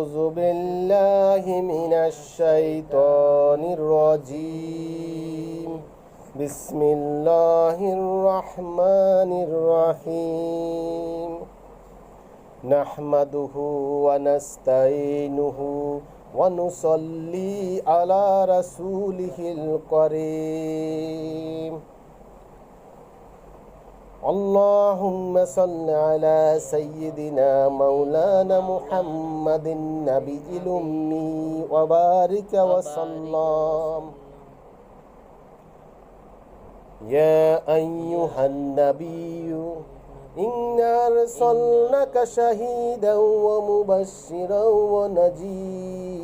أعوذ بالله من الشيطان الرجيم بسم الله الرحمن الرحيم نحمده ونستعينه ونصلي على رسوله الكريم اللهم صل على سيدنا مولانا محمد النبي الأمي وبارك وسلم. يا أيها النبي إنا أرسلناك شهيدا ومبشرا ونذيرا.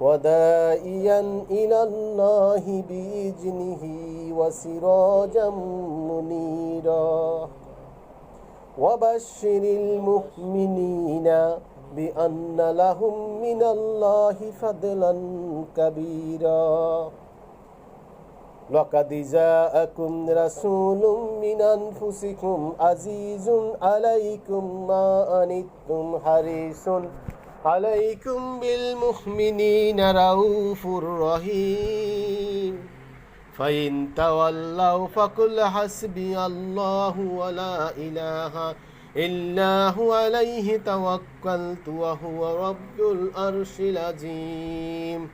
ودائيا إلى الله بإذنه وسراجا منيرا وبشر المؤمنين بأن لهم من الله فضلا كبيرا لقد جاءكم رسول من أنفسكم عزيز عليكم ما أنتم حريص عليكم بالمؤمنين رؤوف رحيم فإن تولوا فقل حسبي الله ولا إله إلا هو عليه توكلت وهو رب العرش العظيم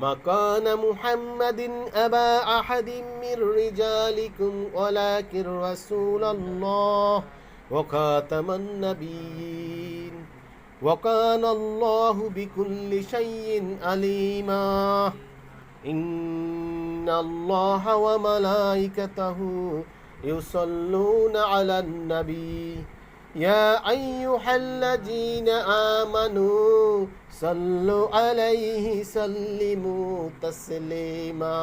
ما كان محمد أبا أحد من رجالكم ولكن رسول الله وخاتم النبيين وكان الله بكل شيء عليما إن الله وملائكته يصلون على النبي يا أيها الذين آمنوا صلوا عليه سلموا تسليما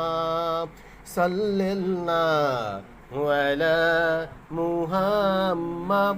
صلى الله على محمد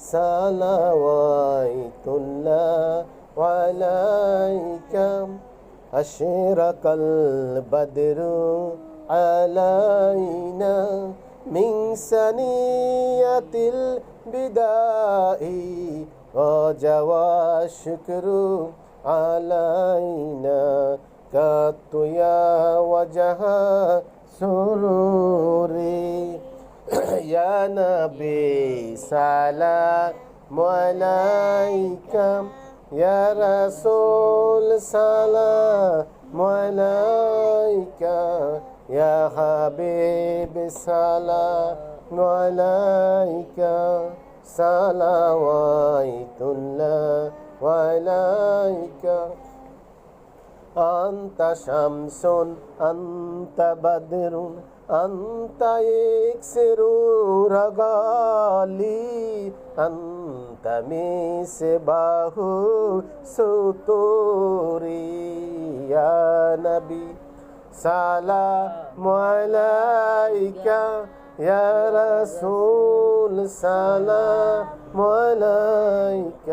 صلوات الله عليك. أشرق البدر علينا من سنية البداء. وجوى الشكر علينا كت يا وجه سروري. يا نبي سلام عليك يا رسول سلام عليك يا حبيب سلام عليك صلوات الله عليك أنت شمس أنت بدر أنت إكسر رغالي أنت مصباح ستوري يا نبي سلام عليك يا رسول سلام عليك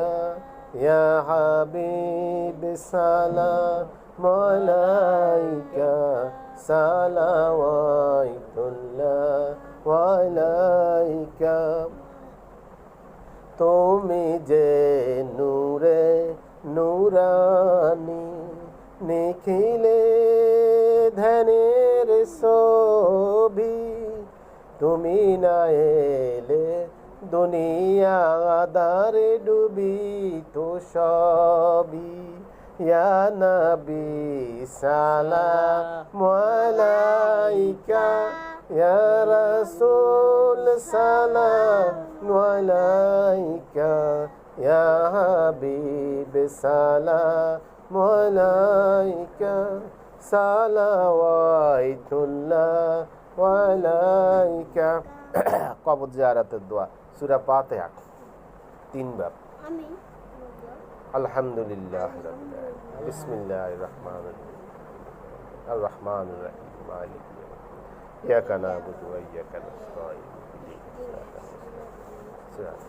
يا حبيب سلام عليك সালাওয়াইতুল্লাহ ওয়ালাইকা তুমি যে নূরে নূরানি, নিখিলে ধ্যানের সবি তুমি না এলে দুনিয়া দারে ডুবি তো সবই। يا نبي سلام عليك يا رسول سلام عليك يا حبيب سلام عليك صلوات الله عليك قبض زيارة الدعاء سورة فاتحة তিনবার আমি الحمد لله رب العالمين. بسم الله الرحمن الرحيم. الرحمن الرحيم. مالك إياك نعبد وإياك نستعين. صراط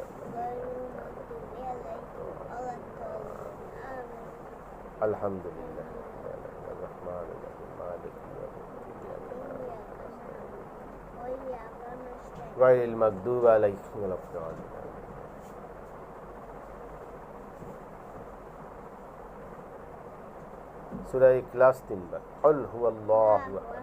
الحمد لله الرحمن الرحيم مالك غير المغضوب عليهم ولا الضالين. সুরা ইখলাস তিনবার কল হুয়াল্লাহু আহাদ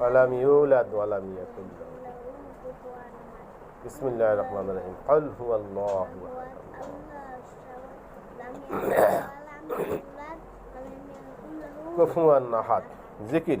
ولم يولد ولم يكن له بسم الله الرحمن الرحيم. قل هو الله كفوا أحد. ذكر.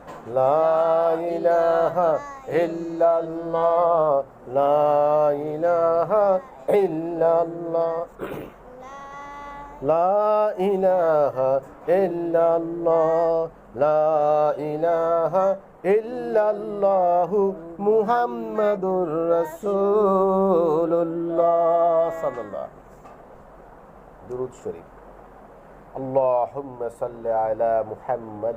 لا إله إلا الله لا إله إلا الله لا إله إلا الله لا إله إلا الله محمد رسول الله صلى الله عليه وسلم درود شريف اللهم صل على محمد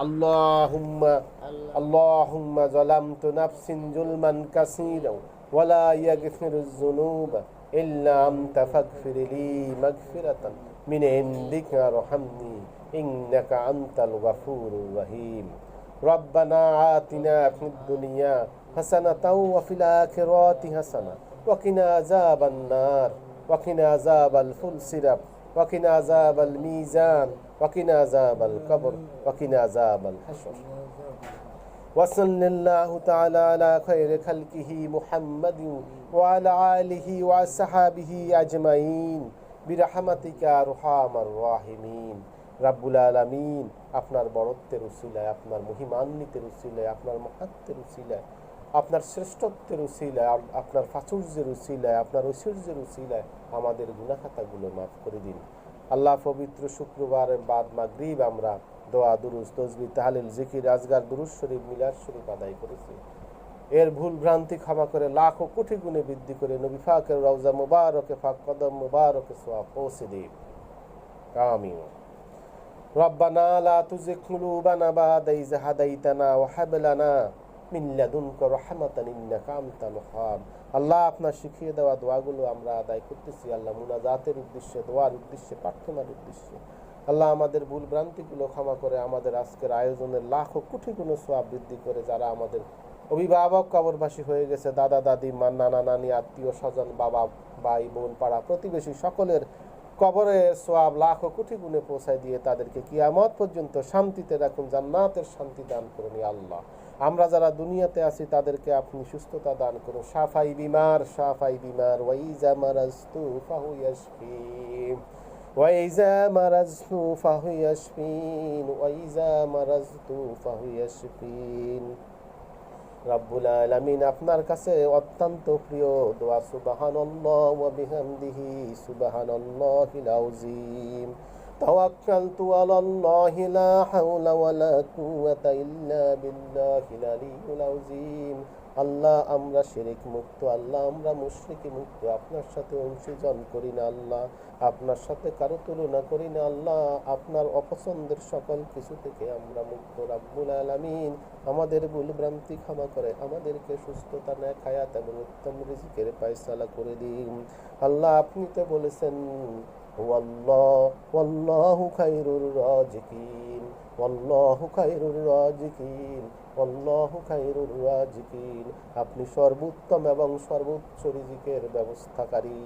اللهم اللهم ظلمت نفسي ظلما كثيرا ولا يغفر الذنوب إلا أنت فاغفر لي مغفرة من عندك ارحمني إنك أنت الغفور الرحيم ربنا آتنا في الدنيا حسنة وفي الآخرة حسنة وقنا عذاب النار وقنا عذاب الفلسرة وقنا عذاب الميزان وقنا عذاب القبر وقنا عذاب الحشر وصلى الله تعالى على خير خلقه محمد وعلى آله وصحابه أجمعين برحمتك أرحم الراحمين রাব্বুল আলামিন আপনার বড়ত্বের উসিলায় আপনার মহিমান্বিতের উসিলায় আপনার মহাত্মের উসিলায় আপনার শ্রেষ্ঠত্বের উসিলায় আপ- আপনার প্রাচুর্যের উসিলায় আপনার ঐশ্বর্যের উসিলায় আমাদের গুনাখাতাগুলো মাফ করে দিন আল্লাহ পবিত্র শুক্রবারের বাদ মাগরিব আমরা দোয়া দুরুজ তসবি তাহলিল জিকির আজগার দুরুজ শরীফ মিলাদ শরীফ আদায় করেছি এর ভুল ভ্রান্তি ক্ষমা করে লাখো কোটি গুণে বৃদ্ধি করে নবী ফাকের রওজা মুবারকে ফাক কদম মুবারকে সোয়া পৌঁছে দিন আমিন ربنا لا تزغ قلوبنا بعد إذ هديتنا وهب لنا আল্লাহ আপনার শিখিয়ে দেওয়া দোয়াগুলো আমরা আদায় করতেছি। আল্লাহ মুনাজাতের উদ্দেশ্যে, দোয়ার উদ্দেশ্যে, প্রার্থনার উদ্দেশ্যে। আল্লাহ আমাদের ভুল ভ্রান্তিগুলো ক্ষমা করে আমাদের আজকের আয়োজনের লাখো কোটি গুণ সোয়া বৃদ্ধি করে যারা আমাদের অভিভাবক কবরবাসী হয়ে গেছে, দাদা, দাদি, মা, নানা, নানি, আত্মীয় স্বজন, বাবা, ভাই, বোন, পাড়া প্রতিবেশী সকলের কবরে সোয়াব লাখো কোটি গুণে পৌঁছায় দিয়ে তাদেরকে কিয়ামত পর্যন্ত শান্তিতে রাখুন, জান্নাতের শান্তি দান করুন আল্লাহ। আমরা যারা দুনিয়াতে আছি, তাদেরকে আপনি সুস্থতা দান করুন। সাফাই বিমার সাফাই বিমার। ওয়াইজা মারাস্তু ফাহু ইয়াশফিন। ওয়াইজা মারাজতু ফাহু ইয়াশফিন। ওয়াইজা মারাজতু ফাহু ইয়াশফিন। রাব্বুল আলামিন আপনার কাছে অত্যন্ত প্রিয় দোয়া, সুবহানাল্লাহ ওয়া বিহামদিহি, সুবহানাল্লাহিল আযীম। توكلت على الله لا حول ولا قوة إلا بالله العلي العظيم আল্লাহ আমরা শেরেক মুক্ত, আল্লাহ আমরা মুশরিক মুক্ত। আপনার সাথে অংশীজন করি না আল্লাহ, আপনার সাথে কারও তুলনা করি না আল্লাহ। আপনার অপছন্দের সকল কিছু থেকে আমরা মুক্ত, রাব্বুল আলামিন। আমাদের ভুলভ্রান্তি ক্ষমা করে, আমাদেরকে সুস্থতা নেয় খায়াত এবং উত্তম রিজিকের পায়সালা করে দিন। আল্লাহ আপনি তো বলেছেন هو الله والله خير الرازقين. আপনি সর্বোত্তম এবং সর্বোচ্চ রিজিকের ব্যবস্থাকারী।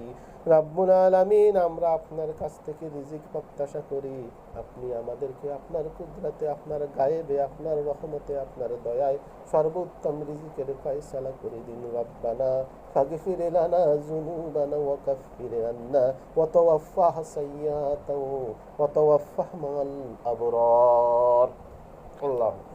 রাব্বুল আলামিন, আমরা আপনার কাছ থেকে রিজিক প্রত্যাশা করি। আপনি আমাদেরকে আপনার কুদরতে, আপনার গায়েবে, আপনার রহমতে, আপনার দয়ায় সর্বোত্তম রিজিকের ফয়সালা করে দিন রব্বানা। ফাগফির লানা যুনুবানা ওয়া কাফির আন্না ওয়া তাওয়াফফাহ সাইয়্যাতাও ওয়া النار. الله